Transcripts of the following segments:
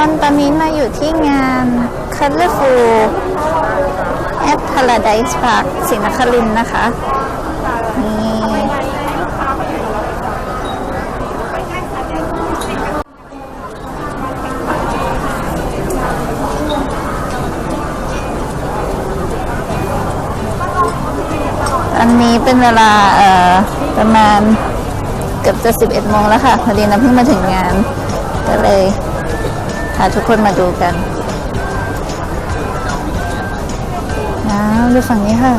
คนตอนนี้มาอยู่ที่งาน Colorful at Paradise Park ศรีนครินนะคะ นี่อันนี้เป็นเวลาเอ่อประมาณเกือบจะ 11โมงแล้วค่ะ พอดีนะเพิ่งมาถึงงานก็เลย พาทุกคนมาดูกันน้าดูฝั่งนี้ค่ะ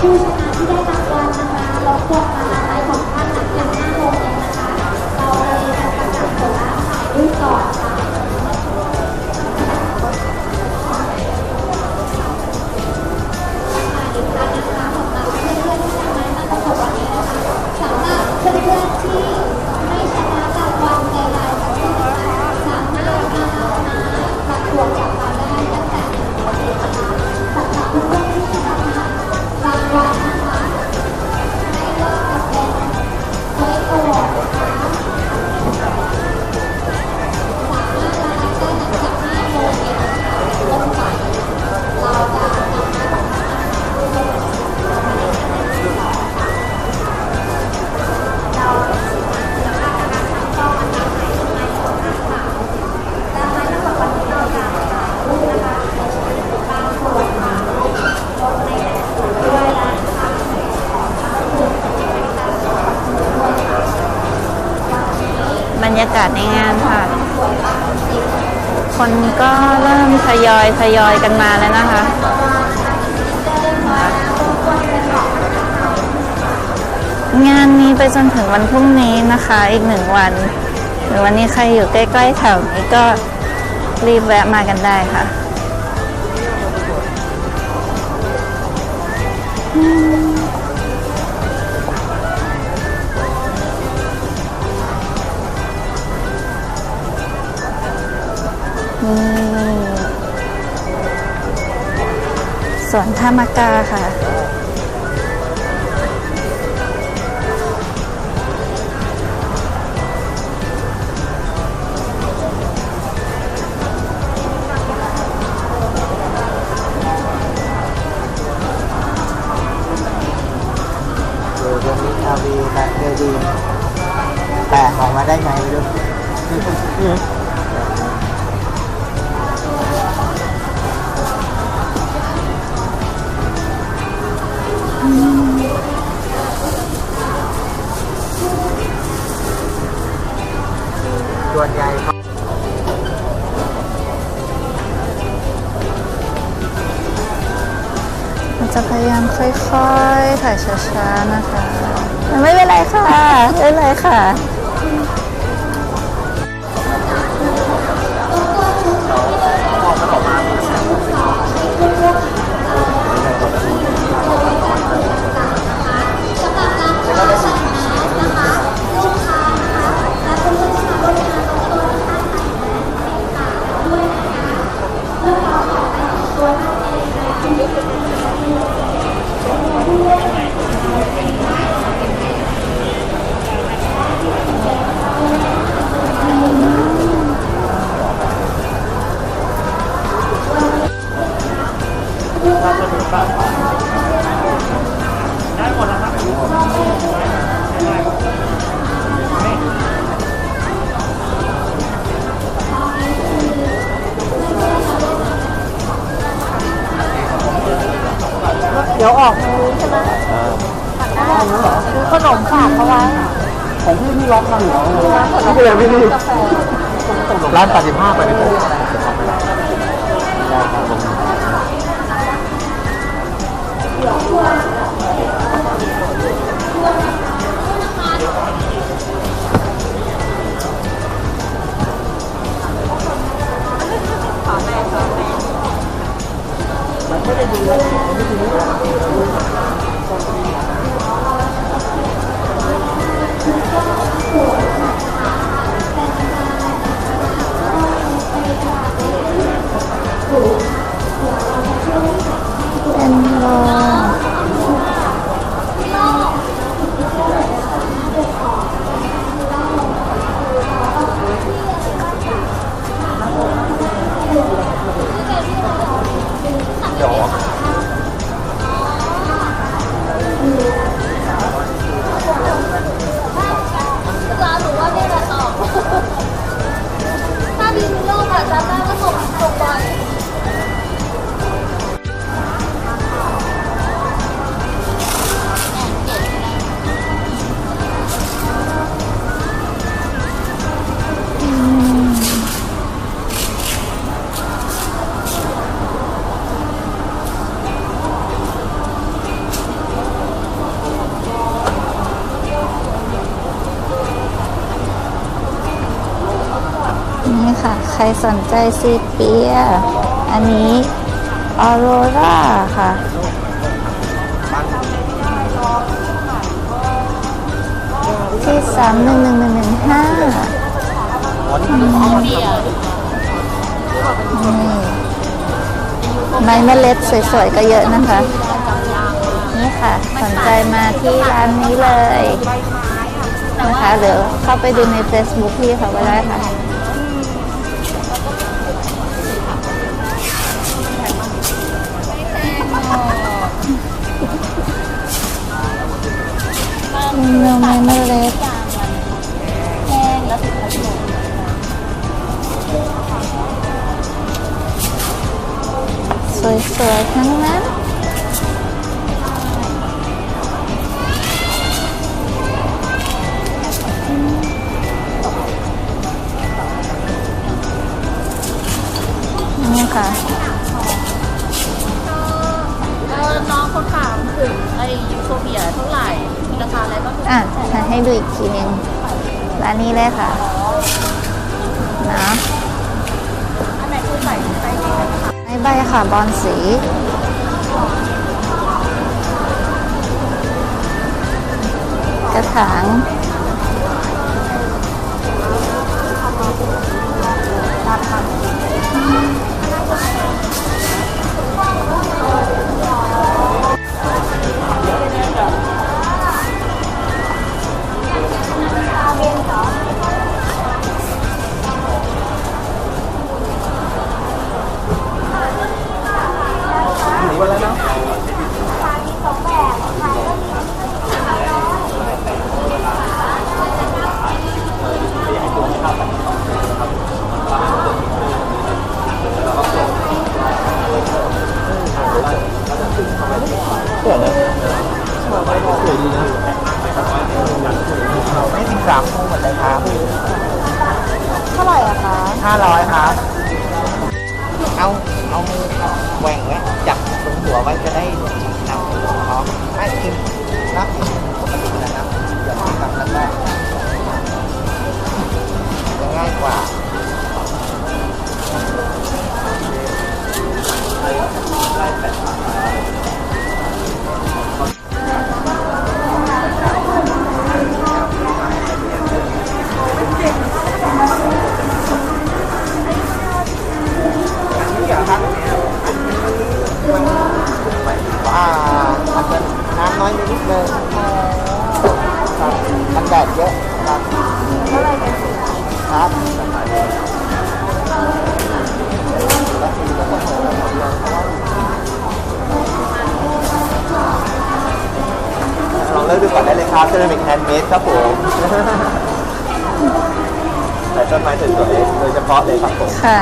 出。 ทยอยกันมาแล้วนะคะ งานนี้ไปจนถึงวันพรุ่งนี้นะคะ อีกหนึ่งวัน หรือวันนี้ใครอยู่ใกล้ๆแถวนี้ก็รีบแวะมากันได้ค่ะนี่ สวนท่ามากาค่ะ อยู่ตรงนี้อาวีแต่เจดีแต่ออกมาได้ไงไม่รู้ จะพยายามค่อยๆ ถ่ายช้าๆ นะคะ ไม่เป็นไรค่ะ ไม่เป็นไรค่ะ เดี๋ยวออกทางนู้นใช่ไหมซื้อขนมฝากเขาไว้ของพี่พี่ล็อกมาหรือเขาไม่เลยพี่นี่ร้านแปดสิบห้าไปดิผม 감사합니다. รสนใจซีเปีย อันนี้ออโรราค่ะ ที่สามหนึ่งหนึ่งหนึ่งหนึ่งห้าไม้เมล็ดสวยๆ ก็เยอะนะคะ นี่ค่ะ สนใจมาที่ร้านนี้เลยนะคะเดี๋ยวเข้าไปดูใน Facebook พี่เขาก็ได้ค่ะ เนื้อไม้เมล็ดสวยๆทั้งนั้นนี่ค่ะเออน้องเขาถามถึงไอ้ยูโซเบียเท่าไหร่ อะฉันให้ดูอีกทีนึงร้านนี้เลยค่ะนะอันไหนคือใส่ใส่ดีนะคะใบค่ะบอลสีกระถาง เอาเอามือแหว่งไว้จับตรงหัวไว้จะได้นำอ๋อไม่กินรับปกติแล้วนะอย่าทำแล้วก็ง่ายกว่า น้อยไปนิดนึงครับมันแดดเยอะครับครับลองเลือกดูก่อนได้เลยครับเซรามิกแฮนด์เมดครับผมแต่ต้นไม้สวยๆโดยเฉพาะเลยครับผมค่ะ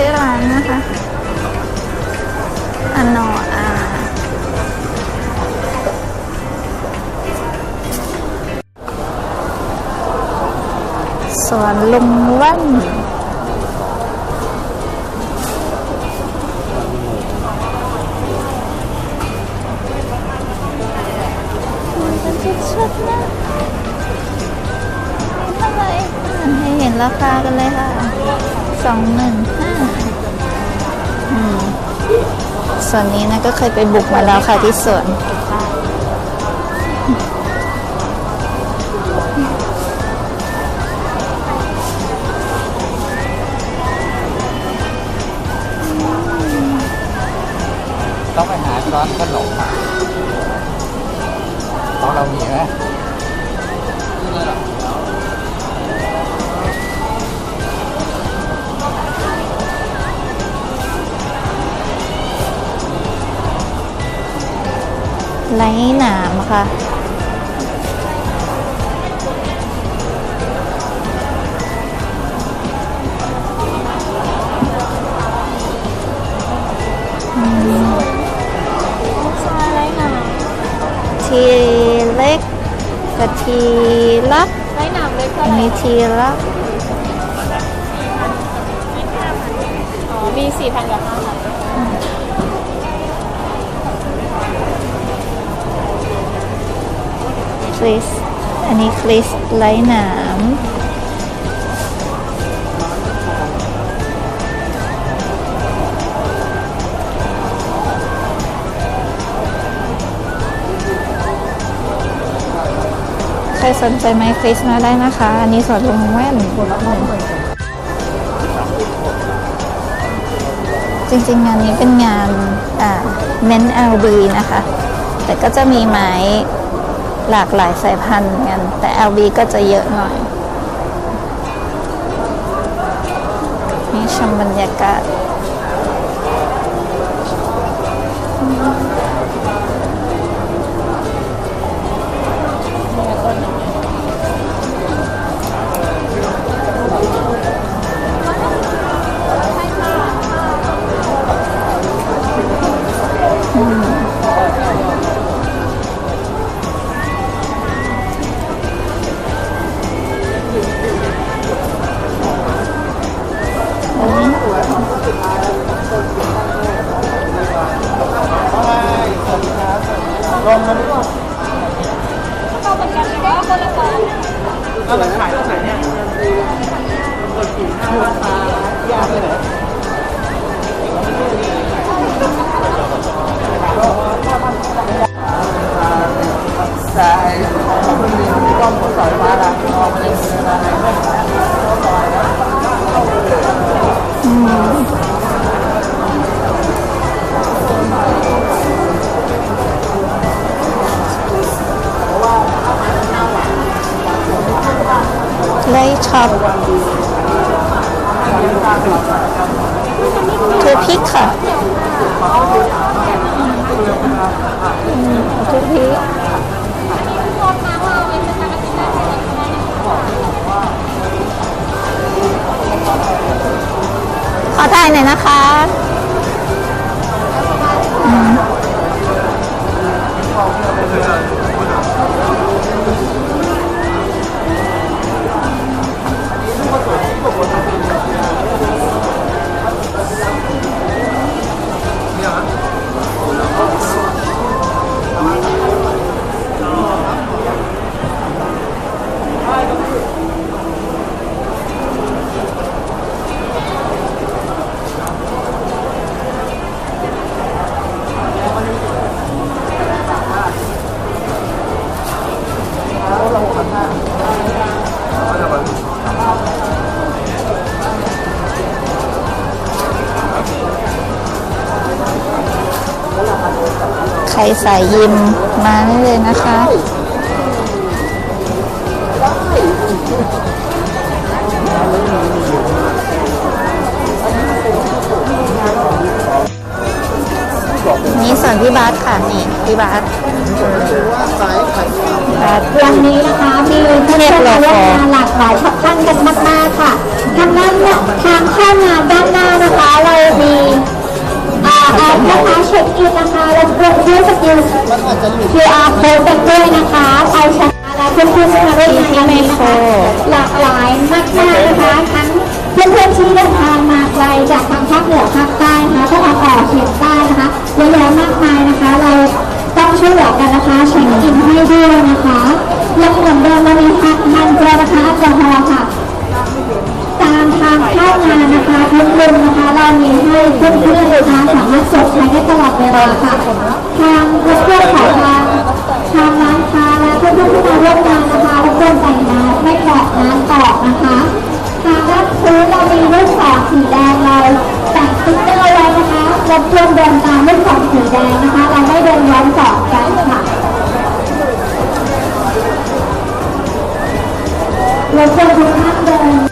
ชื่อร้านนะคะอันนอาสวนลุงว่านชุดนะอะไรให้เห็นราคากันเลยค่ะสองหมื่นห้า ส่วนนี้นะก็เคยไปบุกมาแล้วค่ะที่สวนต้องไปหาช้อนขนมอะของเรามีไหม ไร้หนามค่ะ ทีเล็กกับทีลักไร้หนามเล็กอัเท่านไหร่นี้ทีลัก อ๋อ มีสี่พันกับห้าพัน ลิส อันนี้คลิสไร้หนามใครสนใจไหมคลิสมาได้นะคะ อันนี้สวนลุงแว่นจริงๆงานนี้เป็นงานเน้น LB นะคะ แต่ก็จะมีไม้ หลากหลายสายพันธุ์กัน แต่ LV ก็จะเยอะหน่อย นี่ชมบรรยากาศ ได้เลยหน่อยนะคะ รสายยิมมาได้เลยนะคะ นี่ส่วนพี่บาสค่ะ นี่พี่บาสวันนี้นะคะมีผู้ชมร่วมงานหลากหลายท่านกันมากๆค่ะทางด้านทางเข้างานด้านหน้านะคะเรามี อ่าแอปนะคะเช็คอินนะคะแล้วกดด้วยสกิล QR code กันด้วยนะคะเอาชนะเพื่อนๆที่มาร่วมงานนี้นะคะหลากหลายมากๆนะคะทั้งเพื่อนๆที่เดินทางมาไกลจากทางภาคเหนือภาคใต้นะคะตะวันออกเฉียงใต้นะคะเยอะแยะมากมายนะคะ เราต้องช่วยเหลือกันนะคะเช็คอินให้ด้วยนะคะยังเหมือนเดิมเรามีทางทางเจลนะคะแอลกอฮอล์ นะคะทุกมุมนะคะเรามีให้เพื่อนๆนนะคะสามารถสดใช้ได้ตลอดเวลาค่ะทางเพื่อนๆของทางทางร้านค้าและเพื่อนๆที่มาร่วมงานนะคะทุกคนแต่งงานไม่แตกงานออกนะคะทางด้านพื้นเรามีลูกศรสีแดงเราแต่งติ๊กเกอร์ไว้นะคะรบกวนเดินตามลูกศรสีแดงนะคะ เราไม่เดินย้อนสอนกันค่ะรบกวนทุกท่านเดิน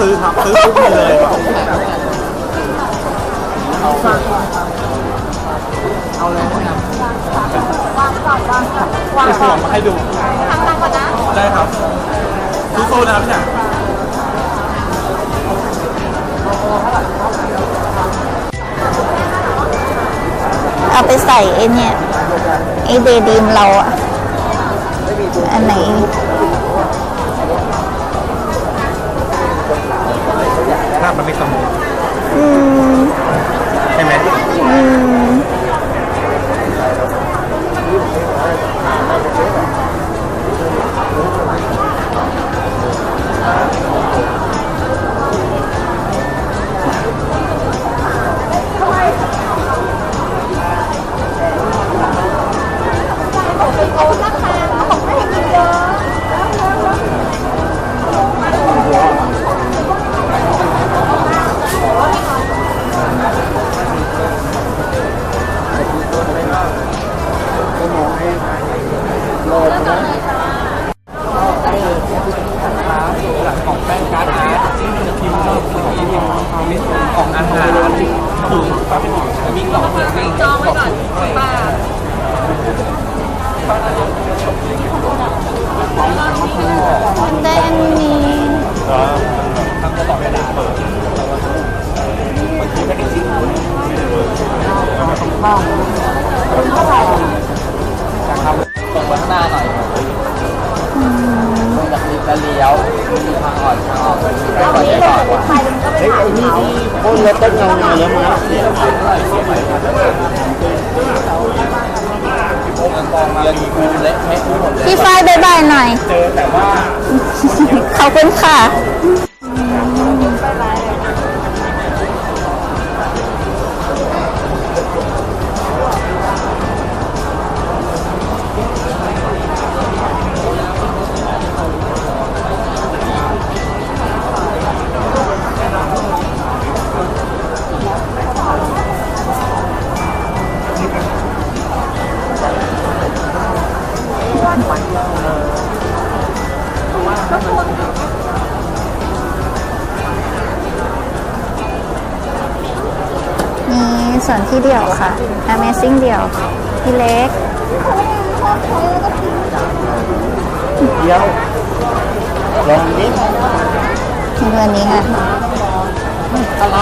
ซื้อครับซื้อทุกทีเลยเอาเอาเลยนะครับวางก่อนวางก่อนวางก่อนมาให้ดูทำตามก่อนนะได้ครับสู้ๆนะครับเนี่ยเอาไปใส่ไอ้เนี่ยไอ้เดดีมเราอะอันไหน ดี่ยวค่ะ Amazing เดี่ยวพี่เล็กเดี๋ยวลองนิดมีตัวนี้ค่ะอะไร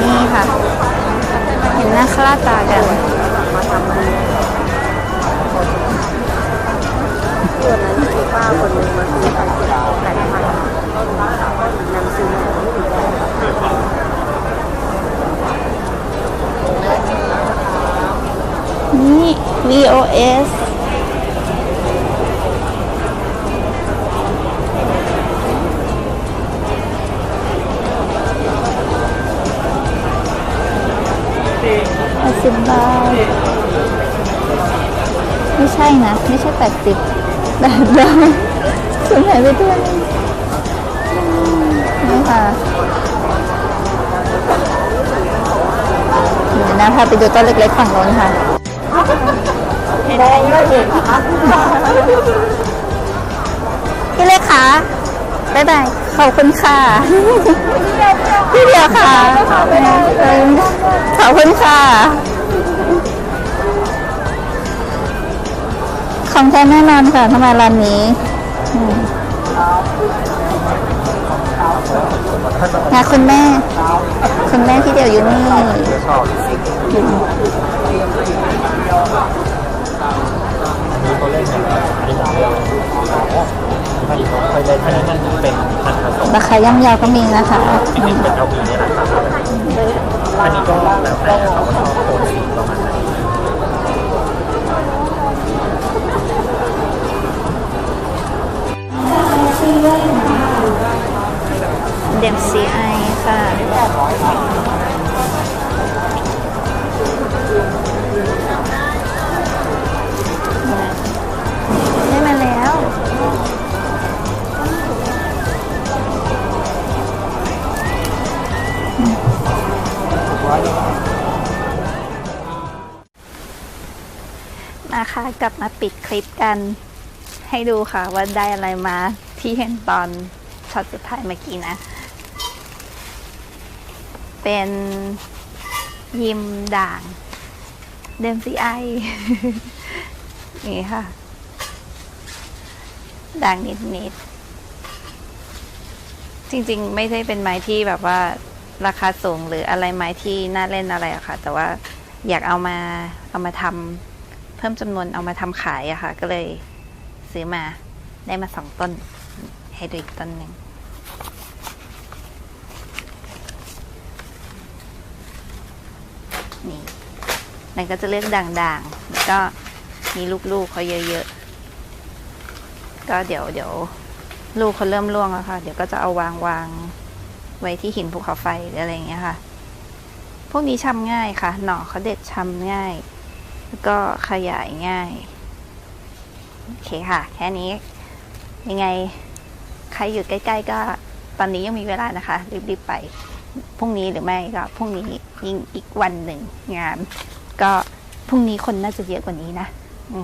นี่ค่ะ เห็นหน้าคลาดตากัน VOS แปดสิบบาท ไม่ใช่นะ ไม่ใช่แปดสิบแปดบาทสูญหายไปตัวหนึงนี่ค่ะเดี๋ยวนะพาไปดูต้นเล็กๆฝั่งโน้นค่ะ แดงก็เห็นพี่เล็กค่ะบ๊ายบายขอบคุณค่ะ พี่เดียวค่ะ ขอบคุณค่ะ ของแท้แน่นอนค่ะทำไมร้านนี้อืมงานคุณแม่ คุณแม่ที่เดียวอยู่นี่ ชอบมีตัวเล่นอย่างอันนี้ผมเล่นอันนี้ผมเคยเล่นอันนี้มันเป็นพันธุ์ผสมราคาย่อมเยาวก็มีนะคะที่เป็นเป็นเอลบีนี่แหละครับอันนี้ก็แล้วแต่เขาชอบโทนสีประมาณไหนเดมซีไอค่ะ มาค่ะกลับมาปิดคลิปกัน ให้ดูค่ะว่าได้อะไรมาที่เห็นตอนช็อตสุดท้ายเมื่อกี้นะ เป็นยิมด่างเดมซีไอนี่ค่ะ ด่างนิดๆ จริงๆ ไม่ใช่เป็นไม้ที่แบบว่าราคาสูงหรืออะไรไม้ที่น่าเล่นอะไรอะค่ะ แต่ว่าอยากเอามาเอามาทำ เพิ่มจำนวนเอามาทำขายอะค่ะ ก็เลยซื้อมาได้มาสองต้น ให้ดูอีกต้นหนึ่งนี่มันก็จะเลือกด่างๆแล้วก็มีลูกๆเขาเยอะๆ ก็เดี๋ยวเดี๋ยวลูกเขาเริ่มร่วงแล้วค่ะ เดี๋ยวก็จะเอาวางวางไว้ที่หินภูเขาไฟหรืออะไรอย่างเงี้ยค่ะ พวกนี้ชำง่ายค่ะ หน่อเขาเด็ดชำง่าย แล้วก็ขยายง่าย โอเคค่ะ แค่นี้ ยังไง ใครอยู่ใกล้ ๆ ก็ตอนนี้ยังมีเวลานะคะ รีบ ๆ ไป พรุ่งนี้หรือไม่ก็พรุ่งนี้ยิ่งอีกวันหนึ่งงาน ก็พรุ่งนี้คนน่าจะเยอะกว่านี้นะ อื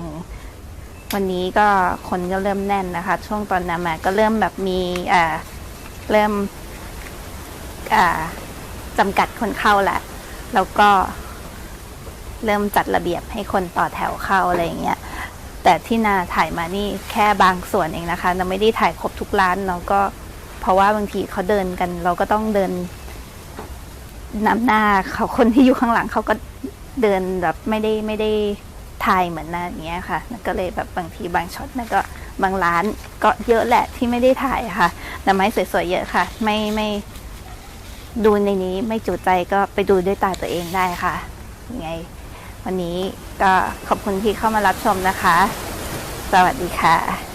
วันนี้ก็คนก็เริ่มแน่นนะคะ ช่วงตอนนั้นมาก็เริ่มแบบมีอ่าเริ่มอ่าจำกัดคนเข้าแหละ แล้วก็ เริ่มจัดระเบียบให้คนต่อแถวเข้าอะไรอย่างเงี้ยแต่ที่นาถ่ายมานี่แค่บางส่วนเองนะคะ เราไม่ได้ถ่ายครบทุกร้านเราก็เพราะว่าบางทีเขาเดินกัน เราก็ต้องเดินนำหน้าเขาคนที่อยู่ข้างหลังเขาก็เดินแบบไม่ได้ไม่ได้ถ่ายเหมือนหน้าอย่างเงี้ยค่ะก็เลยแบบบางทีบางช็อตนั่นก็บางร้านก็เยอะแหละที่ไม่ได้ถ่ายค่ะแต่ไม้สวยๆเยอะค่ะ ไม่ไม่ดูในนี้ไม่จุใจก็ไปดูด้วยตาตัวเองได้ค่ะยังไง วันนี้ก็ขอบคุณที่เข้ามารับชมนะคะ สวัสดีค่ะ